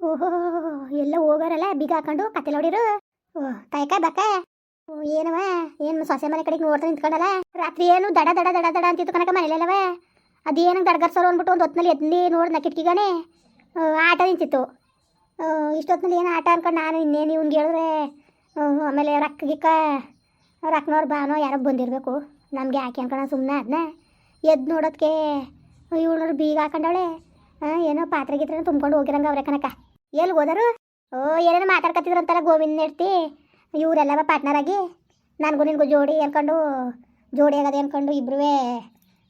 ಓಹೋ, ಎಲ್ಲ ಹೋಗಾರಲ್ಲ, ಬೀಗ ಹಾಕೊಂಡು ಕತ್ತೆ ನೋಡಿರು ಓ ತಾಯಕ ಬಕ್ಕ? ಏನವ? ಏನು ಸೊಸೆ ಮನೆ ಕಡೆಗೆ ನೋಡ್ತಾ ನಿಂತ್ಕೊಂಡಲ್ಲ? ರಾತ್ರಿ ಏನು ದಡ ದಡ ದಡ ದಡ ಅಂತಿತ್ತು ಕನಕ ಮನೇಲೆಲ್ಲವ? ಅದೇನಂಗೆ ದಡಗರ್ಸೋರು ಅಂದ್ಬಿಟ್ಟು ಒಂದು ಹೊತ್ತಿನಲ್ಲಿ ಎದ್ಲಿ ನೋಡ್ದ ಕಿಟಕಿಗಾನೆ ಆಟ ನಿಂತಿತ್ತು. ಇಷ್ಟೊತ್ತಿನಲ್ಲಿ ಏನು ಆಟ ಅನ್ಕೊಂಡು ನಾನು ಇನ್ನೇನು ಇವ್ನಿಗೆ ಹೇಳಿದ್ರೆ? ಆಮೇಲೆ ರೊಕ್ಕ ಗಿಕ್ಕ ರೊಕ್ಕನವ್ರು ಬಾನೋ ಯಾರೋ ಬಂದಿರಬೇಕು. ನಮಗೆ ಯಾಕೆ ಅನ್ಕೊಂಡು ಸುಮ್ಮನೆ ಅದನ್ನ ಎದ್ದು ನೋಡೋದಕ್ಕೆ ಇವಳವ್ರು ಬೀಗ ಹಾಕೊಂಡವಳೆ. ಏನೋ ಪಾತ್ರೆ ಗೀತ್ರೆ ತುಂಬ್ಕೊಂಡು ಹೋಗಿರಂಗ ಅವ್ರೆ ಕನಕ ಎಲ್ಲಿ ಹೋದರು? ಓ, ಏನೇನೋ ಮಾತಾಡ್ಕೊತಿದ್ರಂತಲ್ಲ ಗೋವಿಂದ ನೆಡ್ತಿ. ಇವರೆಲ್ಲ ಪಾರ್ಟ್ನರ್ ಆಗಿ. ನನಗೂ ನಿನಗೂ ಜೋಡಿ ಅನ್ಕೊಂಡು ಜೋಡಿ ಆಗದೆ ಅನ್ಕೊಂಡು ಇಬ್ರು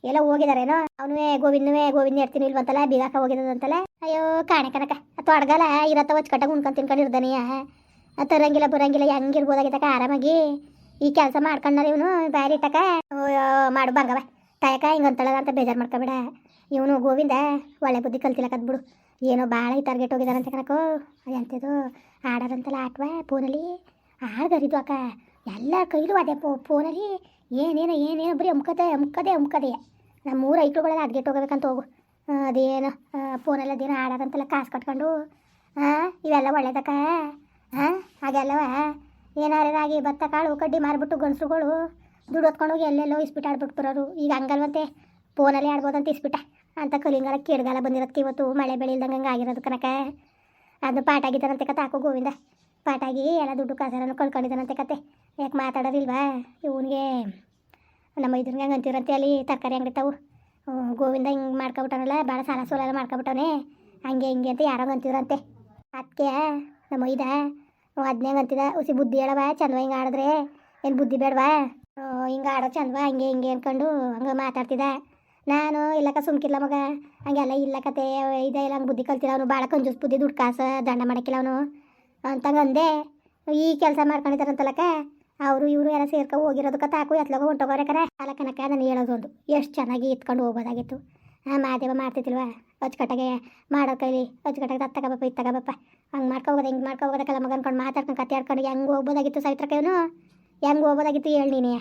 ಎಲ್ಲ ಹೋಗಿದಾರೇನೋ. ಅವನು ಗೋವಿಂದವೇ, ಗೋವಿಂದ ನೆಡ್ತೀನಿ ಇಲ್ವಂತಲ್ಲ ಬೀಗಾಕ ಹೋಗಿದಂತಲ್ಲ ಅಯ್ಯೋ, ಕಾಣೆ ಕನಕ ಅಥವಾ ಅಡ್ಗಲ್ಲ ಇರತ್ತ ಹೊಚ್ಕಟ್ಟಾಗ ಉಣ್ಕೊಂಡು ತಿನ್ಕೊಂಡು ಇರ್ದಾನೆಯ ತರಂಗಿಲ್ಲ ಬರಂಗಿಲ್ಲ ಹೆಂಗಿರ್ಬೋದಾಗಿತ್ತಕ ಆರಾಮಾಗಿ. ಈ ಕೆಲಸ ಮಾಡ್ಕೊಂಡಾರ ಇವನು ಬ್ಯಾರಿ ಇಟ್ಟಕ. ಮಾಡು ಬಂಗವ. ತಾಯಕ ಹಿಂಗಂತಳಗ ಅಂತ ಬೇಜಾರು ಮಾಡ್ಕೊಬೇಡ. ಇವನು ಗೋವಿಂದ ಒಳ್ಳೆ ಬುದ್ಧಿ ಕಲ್ತಿಲ್ಲ ಬಿಡು ಏನೋ ಭಾಳ ಈ ಟಾರ್ಗೆಟ್ ಹೋಗಿದಾರಂತ ಕಣಕೋ. ಎಂಥದ್ದು ಆಡೋದಂತೆಲ್ಲ ಆಟ್ವ ಫೋನಲ್ಲಿ ಆಡ್ಗರಿದು ಅಕ್ಕ. ಎಲ್ಲ ಕೈಲು ಅದೇ ಪೋ ಫೋನಲ್ಲಿ ಏನೇನು ಏನೇನು, ಬರೀ ಅಮ್ಕದೆ ಅಮ್ಕದೆ ಅಮ್ಕದೆ ನಮ್ಮ ಮೂರು ಐಕ್ಳುಗಳೆಲ್ಲ ಅಡ್ಗೆಟ್ ಹೋಗ್ಬೇಕಂತ ಹೋಗು. ಅದೇನು ಫೋನಲ್ಲಿ ದಿನ ಆಡೋದಂತೆಲ್ಲ ಕಾಸು ಕಟ್ಕೊಂಡು. ಹಾಂ ಇವೆಲ್ಲ ಒಳ್ಳೇದಕ್ಕ. ಹಾಂ ಹಾಗೆಲ್ಲವ. ಏನಾರಾಗಿ ಭತ್ತ, ಕಾಳು, ಕಡ್ಡಿ ಮಾರಿಬಿಟ್ಟು ಗಂಡಸುಗಳು ದುಡ್ಡು ಹೊತ್ಕೊಂಡು ಹೋಗಿ ಎಲ್ಲೆಲ್ಲೋ ಇಸ್ಬಿಟ್ಟು ಆಡ್ಬಿಟ್ಟು ಬರೋರು. ಈಗ ಹಂಗಲ್ವಂತೆ. ಫೋನಲ್ಲಿ ಆಡ್ಬೋದಂತ ಇಸ್ಬಿಟ್ಟ. ಅಂತ ಕಲಿಂಗಾಲ ಕೇಡ್ಗಾಲ ಬಂದಿರತ್ತೆ ಇವತ್ತು. ಮಳೆ ಬೆಳೆ ಇಲ್ದಂಗೆ ಆಗಿರೋದು ಕನಕ ಅದು ಪಾಠ ಆಗಿದ್ದಾನಂತೆ ಕತೆ ಹಾಕು ಗೋವಿಂದ. ಪಾಟಾಗಿ ಎಲ್ಲ ದುಡ್ಡು ಕಾಸರನ್ನು ಕಳ್ಕೊಂಡಿದ್ದಾನಂತೆ ಕತೆ. ಯಾಕೆ ಮಾತಾಡೋದಿಲ್ವಾ? ಇವನಿಗೆ ನಮ್ಮ ಇದ್ರಿಗೆ ಹಂಗೆ ಅಂತೀರಂತೆ ಅಲ್ಲಿ ತರಕಾರಿ ಅಂಗಡಿ ತಾವು. ಗೋವಿಂದ ಹಿಂಗೆ ಮಾಡ್ಕೊಬಿಟ್ಟವನಲ್ಲ ಭಾಳ ಸಾಲ ಸೋಲ ಎಲ್ಲ ಮಾಡ್ಕೊಬಿಟ್ಟವನೆ. ಹಂಗೆ ಹಿಂಗೆ ಅಂತ ಯಾರೋ ಅಂತೀವ್ರಂತೆ. ಅದಕ್ಕೆ ನಮ್ಮ ಇದ ಅದನ್ನೇ ಅಂತಿದ, ಉಸಿ ಬುದ್ಧಿ ಹೇಳವ ಚಂದವ ಹಿಂಗೆ ಆಡಿದ್ರೆ? ಏನು ಬುದ್ಧಿ ಬೇಡವಾ? ಹಿಂಗೆ ಆಡೋ ಚಂದವ ಹಂಗೆ ಹಿಂಗೆ ಅಂದ್ಕೊಂಡು ಹಂಗೆ ಮಾತಾಡ್ತಿದ್ದ ನಾನು ಇಲ್ಲಕ್ಕ ಸುಮ್ಕಿಲ್ಲ ಮಗ. ಹಂಗೆಲ್ಲ ಇಲ್ಲ ಕತೆ, ಇದೆ ಇಲ್ಲ ಬುದ್ಧಿ ಕಲ್ತಿಲ್ಲ ಅವನು. ಭಾಳ ಕಂಜೂಸ್ ಬುದ್ಧಿ, ದುಡ್ಡು ಕಾಸು, ದಂಡ ಮಾಡಕ್ಕಿಲ್ಲ ಅವನು. ಅಂತಂಗಂದೆ ಈ ಕೆಲಸ ಮಾಡ್ಕೊಂಡಿದ್ದಾರಂತಲಕ್ಕ, ಅವರು ಇವರು ಎಲ್ಲ ಸೇರ್ಕೊ ಹೋಗಿರೋದಕ್ಕೆ ತಾಕು ಎತ್ಲಾಗ ಹೊಂಟೋಗೋರೆ ಕರೆ. ಅಲ್ಲ ಕನಕ ನಾನು ಹೇಳೋದು ಒಂದು. ಎಷ್ಟು ಚೆನ್ನಾಗಿ ಎತ್ಕೊಂಡು ಹೋಗೋದಾಗಿತ್ತು. ಹಾಂ ಮಾದೇವ ಮಾಡ್ತಿದ್ದಿಲ್ವ? ಅಚ್ಚುಕಟ್ಟಾಗೆ ಮಾಡೋ ಕೈಲಿ ಅಚ್ಚುಕಟ್ಟಾಗೆ ಅದು ತಗೋಬಪ್ಪ ಇದು ಹಂಗೆ ಮಾಡ್ಕೋಬೋದು ಹಿಂಗೆ ಮಾಡ್ಕೋಬೋದಕ್ಕೆಲ್ಲ ಮಗ ಅನ್ಕೊಂಡು ಮಾತಾಡ್ಕೊಂಡು ಕತೆ ಆಡ್ಕೊಂಡು ಹೆಂಗೆ ಹೋಗ್ಬೋದಾಗಿತ್ತು ಸವಿತ್ರಕ್ಕ ಇವನು? ಹೆಂಗೆ ಹೋಗ್ಬೋದಾಗಿತ್ತು ಹೇಳಿ ನೀನೆ.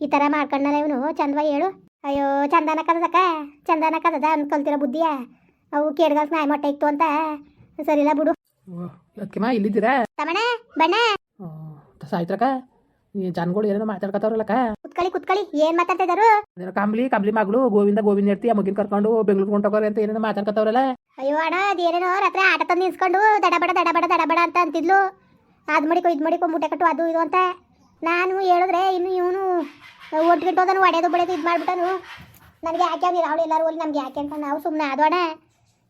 ಈ ಥರ ಮಾಡ್ಕೊಂಡಲ್ಲ ಇವನು? ಚಂದವ ಹೇಳು. ಅಯ್ಯೋ ಚಂದನ ಕದದಕ್ಕ ಚಂದನ ಕದದ ಅನ್ಕೊಳ್ತಿರೋ ಬುದ್ಧಿಯ? ಅವು ಕೇಡ್ಗಲ್ಸ್ ನಾಯಿ ಮೊಟ್ಟೆ ಇತ್ತು ಅಂತ. ಸರಿಲ್ಲ ಬಿಡು. ಅದಕ್ಕೆಮ್ಮ ಇಲ್ಲಿದ್ದೀರಾ? ತಮಣ ಬಣ್ಣ. ಸಾಯ್ತ್ರಕ್ಕ? ಈ ಜನಗಳು ಏನೇನೋ ಮಾತಾಡ್ಕತ್ತವ್ರಲ್ಲಕ್ಕ ಕುತ್ಕಳಿ ಕುತ್ಕಳಿ ಏನ್ ಮಾತಾಡ್ತಾ ಇದಾರು ಕಂಬ್ಲಿ ಕಂಬ್ಲಿ ಮಗಳು ಗೋವಿಂದ ಗೋವಿಂದ ಇರ್ತಿ ಆ ಮಗಿನ ಕರ್ಕೊಂಡು ಬೆಂಗಳೂರು ಹೊಂಟೋಗೋರೆ ಅಂತ ಏನೇನೋ ಮಾತಾಡ್ಕತ್ತವ್ರಲ್ಲ. ಅಯ್ಯೋ ಅಣ್ಣ ಅದೇನೇನೋ ರಾತ್ರಿ ಆಟ ತಂದು ನಿಲ್ಸ್ಕೊಂಡು ದಡಬಡ ದಡಬಡ ದಡಬಡ ಅಂತ ಅಂತಿದ್ಲು. ಅದ್ ಮಡಿಕೋ ಇದ್ ಮಡಿಕೋ ಮುಟ್ಟೆ ಕಟ್ಟು ಅದು ಇದು ಅಂತ. ನಾನು ಹೇಳಿದ್ರೆ ಇನ್ನು ಇವನು ಒಟ್ಟಿಗೆ ಹೋದನು ಒಡೆಯೋದು ಬಳೆದು ಇದು ಮಾಡ್ಬಿಟ್ಟನು. ನನಗೆ ಯಾಕೆ ಅವ್ರು ಅವಳು ಎಲ್ಲರೂ ಹೋಗಿ ನಮ್ಗೆ ಯಾಕೆ ಅಂತ ನಾವು ಸುಮ್ಮನೆ ಆದೋಣ.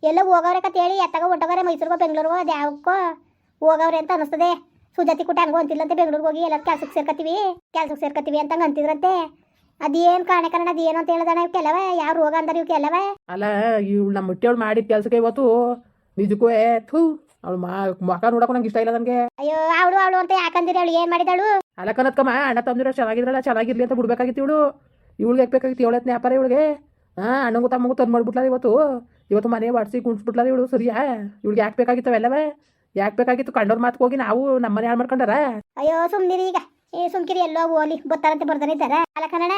ಎಲ್ಲ ಹೋಗವ್ರೆ ಹೇಳಿ, ಎತ್ತಾಗ ಹೊಟ್ಟೋಗವ್ರೆ ಮೈಸೂರಿಗೋ ಬೆಂಗಳೂರಿಗೋ ಅದು ಯಾವಕ್ಕೋ ಹೋಗವ್ರೆ ಅಂತ ಅನಿಸ್ತದೆ. ಸುಜಾತಿ ಕುಟ ಹಂಗೋ ಅಂತಿಲ್ಲಂತೆ ಬೆಂಗಳೂರಿಗೆ ಹೋಗಿ ಎಲ್ಲರೂ ಕೆಲ್ಸಕ್ಕೆ ಸೇರ್ಕತ್ತೀವಿ ಕೆಲ್ಸಕ್ಕೆ ಸೇರ್ಕತ್ತೀವಿ ಅಂತ ಹಂಗ್ ಅಂತಿದ್ರಂತೆ. ಅದೇನು ಕಾರಣ ಕಾರಣ, ಅದೇನು ಅಂತ ಹೇಳಿದಣ ಯಾರು ಯಾವ ರೋಗ ಇವ್ ಕೆಲವ ಅಲ್ಲ ಇವ್ ನಮ್ಮ ಮುಟ್ಟಿಯವ್ಳು ಮಾಡಿದ ಕೆಲಸಕ್ಕೆ ಇವತ್ತು ನಿಜಕ್ಕೂ ಥೂ. ಅವಳು ಮಕ ನೋಡಕ್ ನಂಗೆ ಇಷ್ಟ ಇಲ್ಲ ನನಗೆ. ಅಯ್ಯೋ ಅವಳು ಅವಳು ಅಂತ ಯಾಕಂದಿರಿ ಅವಳು? ಏನ್ ಮಾಡಿದಳು? ಅಲ್ಲ ಕನತ್ಕಮ್ಮ ಅಣ್ಣ ತಮ್ಮದಿರ ಚೆನ್ನಾಗಿದ್ರಲ್ಲ ಚೆನ್ನಾಗಿರ್ಲಿ ಅಂತ ಬಿಡ್ಬೇಕಾಗಿತ್ತು ಇವಳು. ಇವಳಿಗೆ ಬೇಕಾಗಿತ್ತು ಇವಳತ್ ವ್ಯಾಪಾರ ಇವಳಿಗೆ? ಹಾಂ ಅಣ್ಣಂಗೂ ತಮ್ಮಗೂ ತಂದು ಮಾಡ್ಬಿಟ್ಲಾರ ಇವತ್ತು. ಇವತ್ತು ಮನೆ ಬಾಡ್ಸಿ ಕುಣ್ಸ್ಬಿಟ್ಲಾರ ಇವಳು ಸರಿಯಾ? ಇವಳಿಗೆ ಯಾಕೆ ಬೇಕಾಗಿತ್ತು ಅವೆಲ್ಲವೇ? ಯಾಕೆ ಬೇಕಾಗಿತ್ತು ಕಂಡೋರ್ ಮಾತು ಹೋಗಿ ನಾವು ನಮ್ಮ ಮನೆ ಹಾಳು ಮಾಡ್ಕೊಂಡಾರ? ಅಯ್ಯೋ ಸುಮ್ನಿರಿ ಈಗ. ಏ ಸುಮ್ಕಿರಿ ಎಲ್ಲೋ ಓಲಿ ಬರ್ತಾರಂತೆ ಬರ್ತಾನೆ ಇದ್ದಾರೆ. ಅಲ್ಲ ಕನ್ನಡ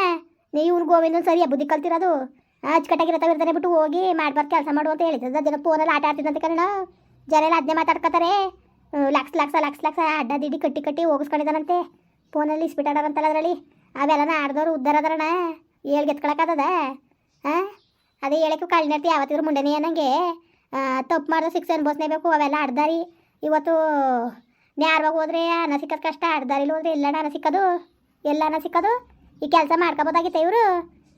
ನೀವು ಇವ್ನು ಗೋವಿಂದ ಸರಿ ಬುದ್ಧಿ ಕಲ್ತಿರೋದು? ಅಚ್ಚುಕಟ್ಟಾಗಿರತ್ತ ಇರ್ತಾನೆ ಬಿಟ್ಟು ಹೋಗಿ ಮಾಡ್ಬಾರ್ದು ಕೆಲಸ ಮಾಡು ಅಂತ ಹೇಳಿದ್ದ. ದಿನ ಫೋನಲ್ಲಿ ಆಟ ಆಡ್ತಿದ್ದಂತೆ ಕನ್ನಡ ಜನ ಎಲ್ಲ ಅದನ್ನೇ ಮಾತಾಡ್ಕೋತಾರೆ ಲಕ್ಷ ಲಕ್ಷ ಲಕ್ಷ ಲಕ್ಷ ಅಡ್ಡ ದಿಡಿ ಕಟ್ಟಿ ಕಟ್ಟಿ ಹೋಗಿಸ್ಕೊಂಡಿದ್ದಾನಂತೆ. ಫೋನಲ್ಲಿ ಇಸ್ಬಿಟ್ಟಾಡಂತಲ್ಲ ಅದರಲ್ಲಿ. ಅವೆಲ್ಲನ ಆಡ್ದವ್ರು ಉದ್ದಾರ ಹೇಳ್ ಗೆತ್ಕೊಳಕ್ಕದ ಹಾಂ ಅದೇ ಹೇಳಕ್ಕೆ ನಡ್ತಿ, ಯಾವತ್ತಿದ್ರು ಮುಂಡೆನೇ ನನಗೆ ತಪ್ಪು ಮಾಡಿದ್ರೆ ಸಿಕ್ಸ್ ಅನ್ಬೋಸ್ನೇಬೇಕು ಅವೆಲ್ಲ ಆಡ್ದಾರಿ. ಇವತ್ತು ನ್ಯಾರವಾಗಿ ಹೋದ್ರೆ ಅನ್ನ ಸಿಕ್ಕದ ಕಷ್ಟ ಅಡ್ದಾರಿಲಿ ಹೋದ್ರೆ ಎಲ್ಲಣ್ಣ ಅನ್ನ ಸಿಕ್ಕದು. ಎಲ್ಲ ಅನ್ನ ಸಿಕ್ಕದು. ಈ ಕೆಲಸ ಮಾಡ್ಕೋಬೋದಾಗಿತ್ತ ಇವರು?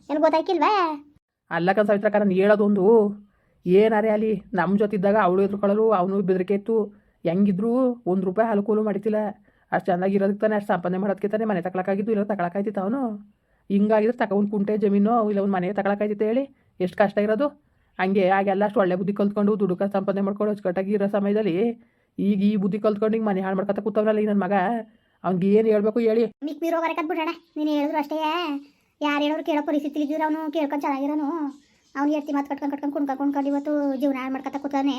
ಏನು ಗೊತ್ತಾಯ್ಕಿಲ್ವಾ? ಅಲ್ಲ ಕನ್ ಸಾವಿತ್ರಕ್ಕ ನಾನು ಹೇಳೋದೊಂದು. ಏನಾರೇ ಅಲ್ಲಿ ನಮ್ಮ ಜೊತೆ ಇದ್ದಾಗ ಅವಳು ಎದ್ರುಕೊಳ್ಳಲು, ಅವನು ಬೆದರಿಕೆ ಇತ್ತು. ಹೆಂಗಿದ್ರು ಒಂದು ರೂಪಾಯಿ ಹಾಲು ಕೂಲು ಮಾಡಿತಿಲ್ಲ ಅಷ್ಟು ಚೆನ್ನಾಗಿರೋದಕ್ಕೆ ತಾನೆ, ಅಷ್ಟು ಸಂಪಾದನೆ ಮಾಡೋದಕ್ಕೆ ತಾನೆ ಮನೆ ತಗೊಳಕ್ಕಾಗಿದ್ದು ಇಲ್ಲ ತಗೊಳಕಾಯ್ತಿತ್ತು ಅವನು ಹಿಂಗಾಗಿದ್ರೆ ಒಂದು ಕುಂಟೆ ಜಮೀನು, ಇಲ್ಲ ಒಂದು ಮನೆ ತಗೊಳಕಾಯ್ತಿತ್ತು ಹೇಳಿ, ಎಷ್ಟು ಕಷ್ಟ ಇರೋದು. ಹಂಗೆ ಆಗೆಲ್ಲ ಅಷ್ಟು ಒಳ್ಳೆ ಬುದ್ಧಿ ಕಲ್ತ್ಕೊಂಡು, ದುಡುಕ ಸಂಪಾದನೆ ಮಾಡ್ಕೊಂಡು, ಅಚ್ಚುಕಟ್ಟಾಗಿ ಇರೋ ಸಮಯದಲ್ಲಿ ಈಗ ಈ ಬುದ್ಧಿ ಕಲ್ತ್ಕೊಂಡು ಹಿಂಗೆ ಮನೆ ಹಾಳು ಮಾಡ್ಕೊತ ಕೂತವ್ರಲ್ಲ ಈ ನನ್ನ ಮಗ. ಅವ್ನಿಗೆ ಏನು ಹೇಳ್ಬೇಕು ಹೇಳಿ. ನೀನು ಹೇಳಿದ್ರು ಅಷ್ಟೇ. ಯಾರು ಹೇಳೋರು ಕೇಳೋ ಪರಿಸ್ಥಿತಿ ಅವನು ಕೇಳ್ಕೊಂಡು ಚೆನ್ನಾಗಿರೋನು. ಅವ್ನು ಹೇಳ್ತಿ ಮಾತು ಕಟ್ಕೊಂಡು ಕಟ್ಕೊಂಡು ಕುಣ್ಕೊಂಡು ಕುಣ್ಕೊಂಡು ಇವತ್ತು ಜೀವನ ಹಾಳು ಮಾಡ್ಕೊತ ಕೂತಾನೆ.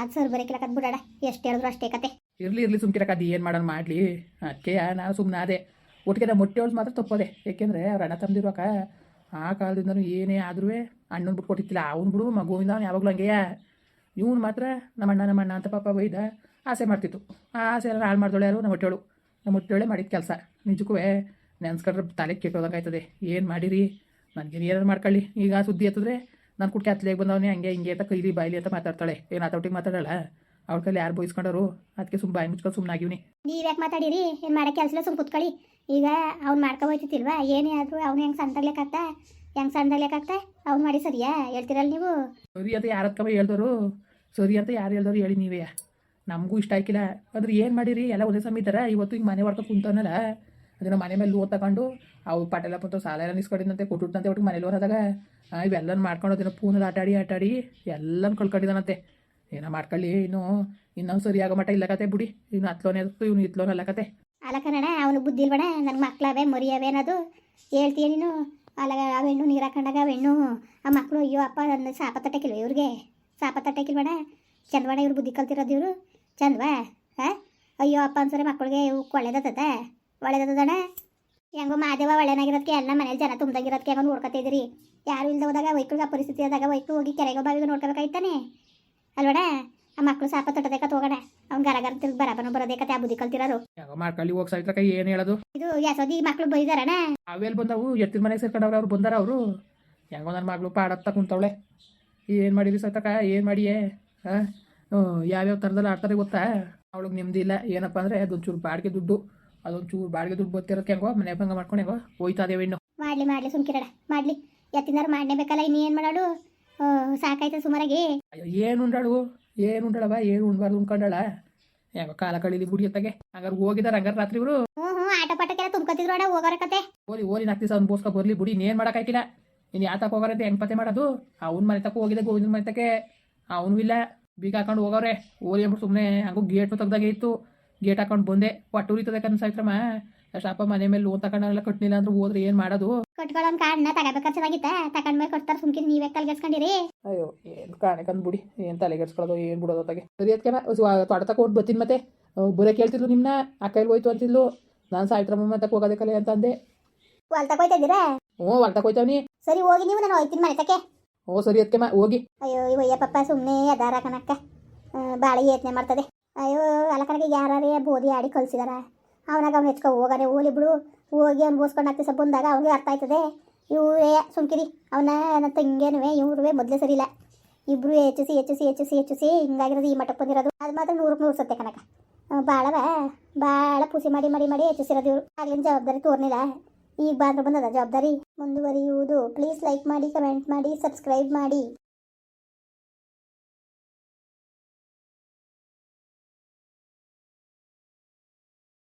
ಅದು ಸರ್ ಬರೀಕಿಲಕತ್ ಬಿಡೋಣ ಎಷ್ಟು ಹೇಳಿದ್ರು ಅಷ್ಟೇ ಕತೆ. ಇರಲಿ ಇರಲಿ ಸುಮ್ಕಿರಕ್ಕೆ ಅದು ಏನು ಮಾಡೋಣ ಮಾಡಲಿ. ಅದಕ್ಕೆ ನಾನು ಸುಮ್ಮನೆ ಅದೇ ಒಟ್ಟಿಗೆ ನಮ್ಮ ಮೊಟ್ಟೆವಳು ಮಾತ್ರ ತಪ್ಪೋದೆ. ಏಕೆಂದ್ರೆ ಅವ್ರ ಅಣ್ಣ ತಂದಿರುವಾಗ ಆ ಕಾಲದಿಂದನೂ ಏನೇ ಆದ್ರೂ ಅಣ್ಣನ ಬಿಟ್ಟು ಕೊಟ್ಟಿತ್ತಿಲ್ಲ ಅವ್ನು ಬಿಡು, ಮಗುವಿಂದ ಅವ್ನು ಯಾವಾಗಲೂ ಹಂಗೆಯ? ಇವನು ಮಾತ್ರ ನಮ್ಮ ಅಣ್ಣ ನಮ್ಮ ಅಣ್ಣ ಅಂತ ಪಾಪ ಬೈದ ಆಸೆ ಮಾಡ್ತಿತ್ತು. ಆ ಆಸೆ ಎಲ್ಲ ಹಾಳು ಮಾಡ್ದೋಳೆ ಯಾರು? ನಮ್ಮ ಹೊಟ್ಟೆಳು ನಮ್ಮ ಹೊಟ್ಟೆಳೆ ಮಾಡಿದ ಕೆಲಸ. ನಿಜಕ್ಕೂ ನೆನ್ಸ್ಕೊಂಡ್ರೆ ತಲೆ ಕೆಟ್ಟೋದಂಗೆ ಆಯ್ತದೆ. ಏನು ಮಾಡಿರಿ? ನನಗೆ ಏನಾರು ಮಾಡ್ಕೊಳ್ಳಿ. ಈಗ ಸುದ್ದಿ ಎತ್ತಿದ್ರೆ ನಾನು ಕುಟ್ಟಿ ಹತ್ಲೆಗೆ ಬಂದವನೇ ಹಂಗೆ ಹಿಂಗೆ ಅಂತ ಕೈಲಿ ಬಾಯ್ಲಿ ಅಂತ ಮಾತಾಡ್ತಾಳೆ. ಏನು ಆತೊಟ್ಟಿಗೆ ಮಾತಾಡಲ್ಲ? ಅವ್ರ ಕೈಲಿ ಯಾರು ಬೈಸ್ಕೊಂಡರು? ಅದಕ್ಕೆ ಸುಮ್ಮ ಬಾಯಿ ಮುಚ್ಕೊಂಡು ಸುಮ್ಮನಾಗಿವ್ನಿ ನೀವ್ಯಾಕೆ ಮಾತಾಡಿರಿ? ಏನು ಮಾಡಕ್ಕೆ ಕೆಲಸ ಸುಮ್ ಕುತ್ಕೊಳ್ಳಿ. ಈಗ ಅವ್ನು ಮಾಡ್ಕೊ ಹೋಯ್ತಿಲ್ವಾ ಏನೇ ಆದರೂ ಅವ್ನು ಹೆಂಗೆ ಹೆಂಗ್ ಹೆಂಗೆ ಸಣ್ಣದಾಗ್ಲಿಕ್ಕಾಗ್ತಾ ಅವ್ನು ಮಾಡಿ ಸರಿಯಾ? ಹೇಳ್ತಿರಲ್ಲ ನೀವು? ಸರಿ ಅಂತ ಯಾರ ಹತ್ಕವ ಹೇಳ್ದವರು ಸರಿ ಅಂತ ಯಾರು ಹೇಳ್ದವ್ರು ಹೇಳಿ ನೀವೇ. ನಮಗೂ ಇಷ್ಟ ಆಯ್ಕಿಲ್ಲ. ಆದ್ರೆ ಏನು ಮಾಡಿರಿ? ಎಲ್ಲ ಒಂದೇ ಸಮಯ ಇವತ್ತು ಈಗ ಮನೆ ಹೊಡ್ಕೊಂಡು ಕುಂತವನಲ್ಲ. ಅದನ್ನ ಮನೆ ಮೇಲೆ ಲೋ ತಗೊಂಡು ಅವು ಪಟೇಲ ಪಂತ ಸಾಲ ಎಲ್ಲ ನಿಸ್ಕೊಂಡಿದ್ದಂತೆ ಕೊಟ್ಟುಟ್ಟಂತೆ ಒಟ್ಟಿಗೆ ಮನೇಲಿ ಹೋದಾಗ ಇವೆಲ್ಲನೂ ಮಾಡ್ಕೊಂಡು ಅದನ್ನು ಪೂನಲ್ಲಿ ಆಟಾಡಿ ಆಟಾಡಿ ಎಲ್ಲನೂ ಕಳ್ಕೊಂಡಿದ್ದಾನಂತೆ ಏನೋ ಮಾಡ್ಕೊಳ್ಳಿ, ಇನ್ನು ಇನ್ನೊಂದು ಸರಿ ಆಗೋ ಮಟ್ಟ ಇಲ್ಲ ಕತೆ ಬಿಡಿ. ಇನ್ನು ಹತ್ಲೋನೆ ಇತ್ತು ಇವ್ನು ಇತ್ಲೋನ್ ಅಲ್ಲಕತೆ ಅಲ್ಲ ಕನ್ನಡ ಅವನು ಬುದ್ಧಿ ಇಲ್ಬೇಡ ನನ್ನ ಮಕ್ಕಳವೇ ಮರಿಯವೇ ಅನ್ನೋದು ಹೇಳ್ತೀಯ ನೀನು? ಅಲ್ಲ, ಆ ಹೆಣ್ಣು ನೀರು ಹಾಕೊಂಡಾಗ ಹೆಣ್ಣು, ಆ ಮಕ್ಕಳು ಅಯ್ಯೋ, ಅಪ್ಪ, ನನ್ನ ಸಾಪ ತಟ್ಟಕ್ಕಿಲ್ವ ಇವ್ರಿಗೆ? ಸಾಪ ತಟ್ಟಕ್ಕಿಲ್ಬೇಡ ಚಂದವಾಡ ಇವ್ರು ಬುದ್ಧಿ ಕಲ್ತಿರೋದು ಇವರು? ಚಂದವಾ ಹಾಂ ಅಯ್ಯೋ, ಅಪ್ಪ ಅನ್ಸರಿ ಮಕ್ಕಳಿಗೆ ಇವು ಒಳ್ಳೇದತ್ತದ ಒಳ್ಳೇದತ್ತದಣ ಹೆಂಗೋ ಮಾದೇವ ಒಳ್ಳೆನಾಗಿರೋದಕ್ಕೆ ಎಲ್ಲ ಮನೇಲಿ ಜನ ತುಂಬ್ದಂಗಿರೋದಕ್ಕೆ ಹೆಂಗೋ ನೋಡ್ಕೊತಿದ್ರಿ ಯಾರು ಇಲ್ದ ಹೋದಾಗ ವೈಕ್ಳಿಗೆ ಆ ಪರಿಸ್ಥಿತಿ ಆದಾಗ ವೈಕ್ಳು ಹೋಗಿ ಕೆರೆಗೋ ಬಾವಿಗೆ ನೋಡ್ಕೋಬೇಕಾಯ್ತಾನೆ ಅಲ್ವಡ ಆ ಮಕ್ಕಳು ಸಾಪ ತೊಟ್ಟದೇಕ ಹೋಗೋಣ. ಅವ್ನು ಗರ ಗರ ತಿರ್ಗಿ ಬರಬನ ಬರೋದೇಕತ್ತೆ ಆ ಬುದ್ಧಿ ಕಲ್ತಿರೋರು. ಮಾಡ್ಕೊಳ್ಳಿ ಹೋಗಿ ಸಾಯ್ತಕ್ಕ ಏನು ಹೇಳೋದು? ಇದು ಯಾಸೋದಿ ಮಕ್ಳು ಬೈದಾರಣ ಅವೆಲ್ಲಿ ಬಂದವು? ಎತ್ತಿನ ಮನೆಗೆ ಸೇರ್ಕೊಂಡವ್ರು ಅವ್ರು ಬಂದಾರ ಅವರು? ಹೆಂಗೋ ನನ್ನ ಮಗಳು ಪಾಡತ್ತ ಕುಂತವಳೆ. ಏನು ಮಾಡಿರಿ ಸಾಯ್ತಕ ಏನು ಮಾಡಿಯೇ? ಹಾಂ ಯಾವ್ಯಾವ ಥರದಲ್ಲಿ ಆಡ್ತಾರೆ ಗೊತ್ತಾ? ಅವಳಿಗೆ ನೆಮ್ಮದಿ ಇಲ್ಲ. ಏನಪ್ಪ ಅಂದರೆ ಅದೊಂಚೂರು ಬಾಡಿಗೆ ದುಡ್ಡು. ಅದೊಂಚೂರು ಬಾಡಿಗೆ ದುಡ್ಡು ಬರ್ತಿರೋದಕ್ಕೆ ಹೆಂಗೋ ಮನೆ ಭಂಗ ಮಾಡ್ಕೊಂಡು ಹೆಂಗೋ ಹೋಯ್ತಾ ಅದೇವ ಇನ್ನು. ಮಾಡ್ಲಿ ಮಾಡ್ಲಿ ಸುಮ್ಕಿರಡ ಮಾಡ್ಲಿ. ಎತ್ತಿನಾರು ಮಾಡ್ಲೇಬೇಕಲ್ಲ ಇನ್ನು ಏನು ಮಾಡಾಳು ಸಾಕಾಯ್ತು ಸುಮಾರಾಗಿ. ಅಯ್ಯೋ ಏನು ಉಂಡಾಳು ಏನು ಉಂಡಳವ? ಏನು ಉಣ್ಬಾರ್ದು ಉಣ್ಕೊಂಡಳ? ಹೆಂಗೋ ಕಾಲ ಕಳೀಲಿ ಬುಡಿ ಎತ್ತಾಗೆ ಹಂಗಾರೆ ಹೋಗಿದಾರೆ ಹಂಗಾರೆ ರಾತ್ರಿ ಇವರು. ಹ್ಞೂ ಹ್ಞೂ ಆಟ ಪಾಠಕ್ಕೆಲ್ಲ ತುಂಬ್ಕೊತಿದ್ರು ಅಣ್ಣ ಹೋಗೋರ ಕತೆ. ಓಲಿ ಓಲಿ ನಾಲ್ಕು ದಿವಸ ಅವ್ನು ಬೋಸ್ಕೊ ಬರಲಿ ಬುಡಿ ಇನ್ನೇನು ಮಾಡೋಕ್ಕಾಯ್ತಿಲ್ಲ ಇನ್ನು ಯಾತಕ್ಕೆ ಹೋಗೋರಂತೆ ಅಂತ ಹೆಂಗೆ ಪತ್ತೆ ಮಾಡೋದು? ಅವ್ನ ಮನೆ ತಕ್ಕ ಹೋಗಿದೆ ಗೋವಿಂದ ಮನೆ ತಕ್ಕೆ. ಅವನು ಇಲ್ಲ. ಬೀಗ ಹಾಕೊಂಡು ಹೋಗೋರೆ. ಓಲಿ ಅಂದ್ಬಿಟ್ಟು ಸುಮ್ಮನೆ ಹಂಗೂ ಗೇಟ್ ತೆಗ್ದಾಗೆ ಇತ್ತು. ಗೇಟ್ ಹಾಕೊಂಡು ಬಂದೆ. ಒಟ್ಟು ಉರಿತದೆ ಕನ್ ಸಾಯ್ತ್ರಮ್ಮ ಅಷ್ಟಪ್ಪ ಮನೆ ಮೇಲೆ ಲೋನ್ ತಗೊಂಡೆಲ್ಲ ಕಟ್ಟಲಿಲ್ಲ ಅಂದ್ರೆ ಹೋದ್ರೆ ಏನ್ ಮಾಡೋದು? ಕಾಡನ್ನ ತಗೋಬೇಕಾದ್ರೆ ತಗೊಂಡ್ ತಗೊಂಡ್ಮೇಲೆ ಕೊಡ್ತಾರೆ ಸುಮ್ಕಿರಿ ನೀವೇ ಕಲ್ಗೆಸ್ಕೊಂಡಿರಿ ಅಯ್ಯೋ ಏನು ಕಾಣೆ ಕಂದು ಬಿಡಿ. ಏನು ತಲೆಗೆಡ್ಸ್ಕೊಳ್ಳೋದು ಏನು ಬಿಡೋದು ತಾಗೆ ಸರಿ ಅದಕ್ಕೆ ತಕ ಹೊಟ್ಟು ಬರ್ತೀನಿ ಮತ್ತೆ. ಬುರೆ ಕೇಳ್ತಿದ್ಲು ನಿಮ್ಮನ್ನ ಅಕ್ಕೈಲಿ ಹೋಯ್ತು ಅಂತಿದ್ಲು. ನಾನು ಸಾಯ್ತ್ರಮ್ಮ ಮತ್ತೆ ಹೋಗೋದೇ ಕಲೆ ಅಂತ ಅಂದೆ. ಹೊಲ್ ತಗೋಯ್ತಾ ಇದ್ದೀರಾ? ಹ್ಞೂ ಸರಿ ಹೋಗಿ ನೀವು ನಾನು ಹೋಯ್ತೀನಿ ಮನೆ ತಕ್ಕೆ. ಓ ಸರಿ ಅದಕ್ಕೆ ಹೋಗಿ. ಅಯ್ಯೋ ಇವಯ್ಯ ಪಪ್ಪ ಸುಮ್ಮನೆ ಅದಾರ ಕಣಕ್ಕ. ಬಾಳೆ ಯತ್ನೆ ಮಾಡ್ತದೆ. ಅಯ್ಯೋ ಕಣಕ್ಕೆ ಯಾರೇ ಬೋದಿ ಆಡಿ ಕಲಿಸಿದಾರ. ಅವನಾಗ ಅವ್ನು ಹೆಚ್ಕೊ ಹೋಗಾನೆ. ಹೋಲಿ ಬಿಡು. ಹೋಗಿ ಅವ್ನು ಬೋಸ್ಕೊಂಡು ಹಾಕ್ತಿ ಬಂದಾಗ ಅವ್ನಿಗೆ ಅರ್ಥ ಆಯ್ತದೆ. ಇವರೇ, ಸುಮ್ಕಿರಿ. ಅವನ, ನನ್ನ ತಂಗೇನುವೆ ಇವ್ರೇ ಮೊದಲೇ ಸರಿ ಇಲ್ಲ. ಇಬ್ರು ಹೆಚ್ಚಿಸಿ ಹೆಚ್ಚಿಸಿ ಹೆಚ್ಚಿಸಿ ಹೆಚ್ಚಿಸಿ ಹಿಂಗಾಗಿರೋದು ಈ ಮಟ್ಟಕ್ಕೆ ಬಂದಿರೋದು. ಅದು ಮಾತ್ರ ನೂರಕ್ಕೆ ನೂರು ಸತ್ತೆ ಕಣಕ ಭಾಳವ ಭಾಳ ಪುಸಿ ಮಾಡಿ ಮಾಡಿ ಮಾಡಿ ಹೆಚ್ಚಿಸಿರೋದು ಇವರು. ಆಗ್ಲಿನ ಜವಾಬ್ದಾರಿ ತೋರ್ನಿಲ್ಲ. ಈಗ ಬಂದ್ರೆ ಬಂದದ ಜವಾಬ್ದಾರಿ. ಮುಂದುವರಿಯುವುದು. ಪ್ಲೀಸ್ ಲೈಕ್ ಮಾಡಿ ಕಮೆಂಟ್ ಮಾಡಿ ಸಬ್ಸ್ಕ್ರೈಬ್ ಮಾಡಿ.